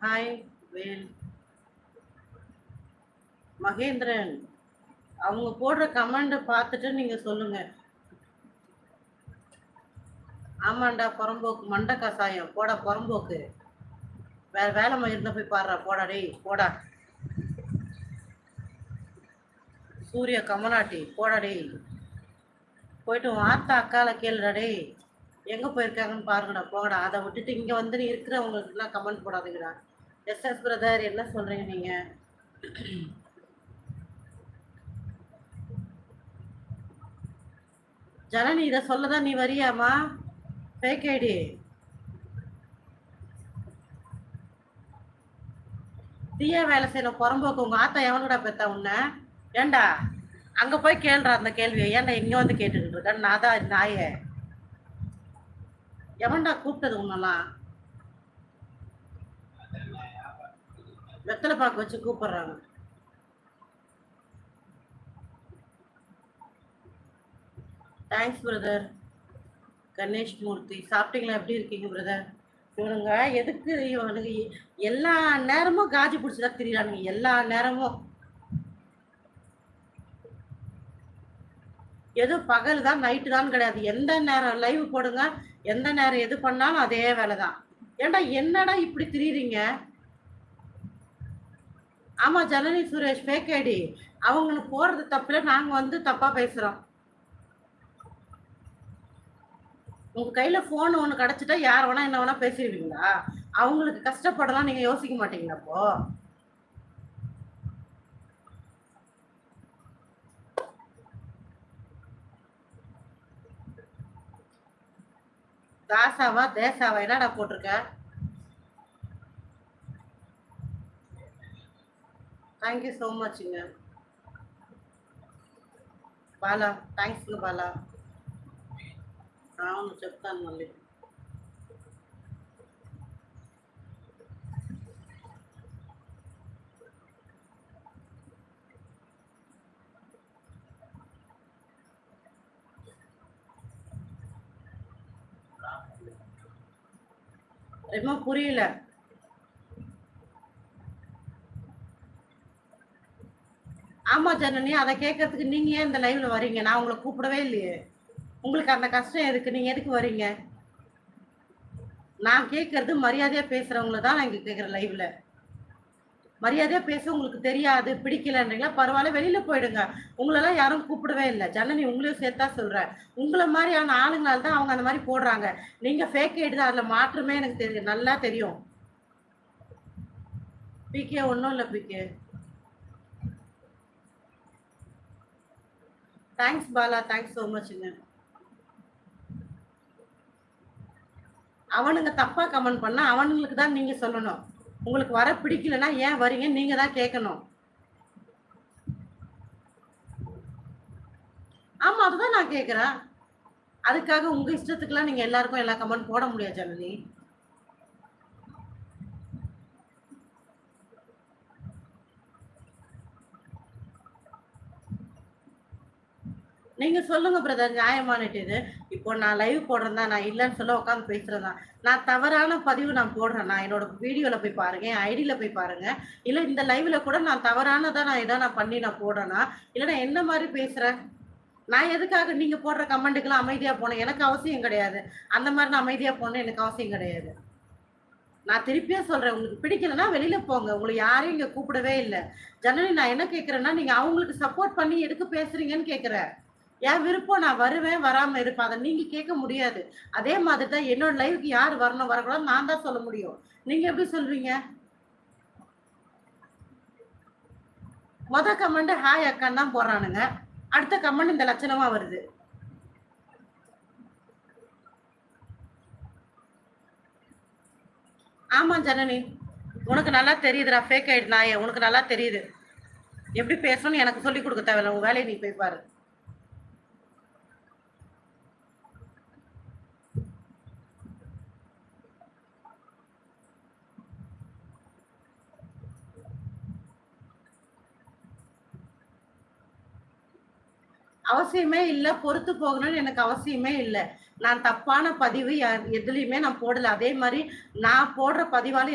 Hi வேல் மகேந்திரன் அவங்க போடுற கமெண்ட்டை பார்த்துட்டு நீங்கள் சொல்லுங்கள் ஆமாண்டா புறம்போக்கு மண்டை கசாயம் போடா புறம்போக்கு. வேற வேலை மயிருந்தா போய் பாடுறா போடா டேய் போடா. சூரிய கமலாட்டி போடா டேய். போயிட்டு வார்த்தை அக்கால கேளுடா டேய். எங்கே போயிருக்காங்கன்னு பாருங்கடா போகடா அதை விட்டுட்டு இங்கே வந்து இருக்கிறவங்களுக்குலாம் கமெண்ட் போடாதீங்கடா. எஸ்எஸ் பிரதர் என்ன சொல்றீங்க நீங்க? ஜனனி இதை சொல்லதான் நீ வரியாமா ஃபேக் ஐடி தீயா வேலை செய்யற புறம்போக்கு உங்க ஆத்தா எவனுடா பெத்தா உன்ன? ஏண்டா? அங்க போய் கேள்ற அந்த கேள்வியை. ஏன்டா இங்க வந்து கேட்டுக்கிட்டு இருக்கேன் நான் தான் நாயே எவன்டா கூப்பிட்டது உன்னெல்லாம்? வெத்தலை பாக்கு வச்சு கூப்பிடுறாங்க. தேங்க்ஸ் பிரதர் கணேஷ் மூர்த்தி சாப்பிட்டீங்களா? எப்படி இருக்கீங்க பிரதர் இவனுங்க எதுக்கு இவனுக்கு எல்லா நேரமும் காஜி பிடிச்சதா திரியிறானுங்க எல்லா நேரமும். எதுவும் பகல் தான் நைட்டு தான் கிடையாது. எந்த நேரம் லைவ் போடுங்க எந்த நேரம் எது பண்ணாலும் அதே வேலை தான் ஏன்டா என்னடா இப்படி திரியுறீங்க? ஆமா ஜனனி சுரேஷ் பேக்கேடி அவங்களுக்கு போறது தப்புல நாங்க வந்து தப்பா பேசுறோம். உங்க கையில போன் ஒண்ணு கிடைச்சிட்டா யார் வேணா என்ன வேணா பேசிடுவீங்களா? அவங்களுக்கு கஷ்டப்படலாம் நீங்க யோசிக்க மாட்டீங்களா அப்போ? தாசாவா தேசாவா என்னடா போட்டிருக்க? Thank you so மச்ங்க Bala thanks Bala అవును చెప్తాను మళ్ళీ ఏమో புரியல ஆமா ஜனனி அதை கேட்கறதுக்கு நீங்க ஏன் இந்த லைவ்ல வரீங்க நான் உங்களை கூப்பிடவே இல்லையே. உங்களுக்கு அந்த கஷ்டம் எதுக்கு? நீங்க எதுக்கு வரீங்க நான் கேட்கறது மரியாதையா பேசுறவங்கள தான் நான் இங்க கேட்கறேன் லைவ்ல மரியாதையா பேச உங்களுக்கு தெரியாது பிடிக்கலன்றீங்களா? பரவாயில்ல வெளியில போயிடுங்க. உங்களெல்லாம் யாரும் கூப்பிடவே இல்லை. ஜனனி உங்களையும் சேர்த்தா சொல்றேன். உங்களை மாதிரியான ஆளுங்களால தான் அவங்க அந்த மாதிரி போடுறாங்க. நீங்க ஃபேக் ஆயிடுது அதுல மாற்றமே எனக்கு தெரியும் நல்லா தெரியும். பிகே ஒன்றும் இல்லை PK thanks Bala thanks so மச்ங்க அவனுங்க தப்பா கமெண்ட் பண்ணா அவனுங்களுக்கு தான் நீங்க சொல்லணும். உங்களுக்கு வர பிடிக்கலன்னா ஏன் வரீங்க நீங்க தான் கேட்கணும். ஆமா அதுதான் நான் கேக்குறேன் அதுக்காக உங்க இஷ்டத்துக்குலாம் நீங்க எல்லாருக்கும் எல்லா கமெண்ட் போட முடியாது ஜனனி நீங்க சொல்லுங்க பிரதர் நியாயமானட்டு இது இப்போ நான் லைவ் போடுறேன் நான் இல்லைன்னு சொல்ல உட்காந்து பேசுறேன் தான் நான் தவறான பதிவு நான் போடுறேன். நான் என்னோட வீடியோல போய் பாருங்க என் ஐடியில போய் பாருங்க. இல்ல இந்த லைவ்ல கூட நான் தவறானதாக நான் இதை நான் பண்ணி நான் போடுறேன்னா இல்ல நான் என்ன மாதிரி பேசுறேன் நான் எதுக்காக நீங்க போடுற கமெண்ட்டுக்கெல்லாம் அமைதியா போனேன் எனக்கு அவசியம் கிடையாது. அந்த மாதிரி நான் அமைதியா போனேன் எனக்கு அவசியம் கிடையாது. நான் திருப்பியே சொல்றேன் உங்களுக்கு பிடிக்கலன்னா வெளியில போங்க. உங்களை யாரையும் இங்க கூப்பிடவே இல்லை. ஜனனி நான் என்ன கேட்கறேன்னா நீங்க அவங்களுக்கு சப்போர்ட் பண்ணி எதுக்கு பேசுறீங்கன்னு கேக்குறேன். என் விருப்பம் நான் வருவேன் வராம இருப்பேன். அதை நீங்க கேட்க முடியாது. அதே மாதிரி தான் என்னோட லைஃப்க்கு யார் வரணும் வரக்கூடாது நான் தான் சொல்ல முடியும். நீங்க எப்படி சொல்வீங்க? மொத கமெண்ட் ஹாய் அக்கான்னு தான் போடுறானுங்க. அடுத்த கமெண்ட் இந்த லட்சணமா வருது. ஆமா ஜனனி. உனக்கு நல்லா தெரியுதுடா ஃபேக் ஆயிடு உனக்கு நல்லா தெரியுது. எப்படி பேசணும்னு எனக்கு சொல்லி கொடுக்க தேவையில்ல. உன் வேலையை நீ போய் பாரு. அவசியமே இல்லை பொறுத்து போகணும்னு எனக்கு அவசியமே இல்லை. நான் தப்பான பதிவு யா- நான் போடல. அதே மாதிரி நான் போடுற பதிவால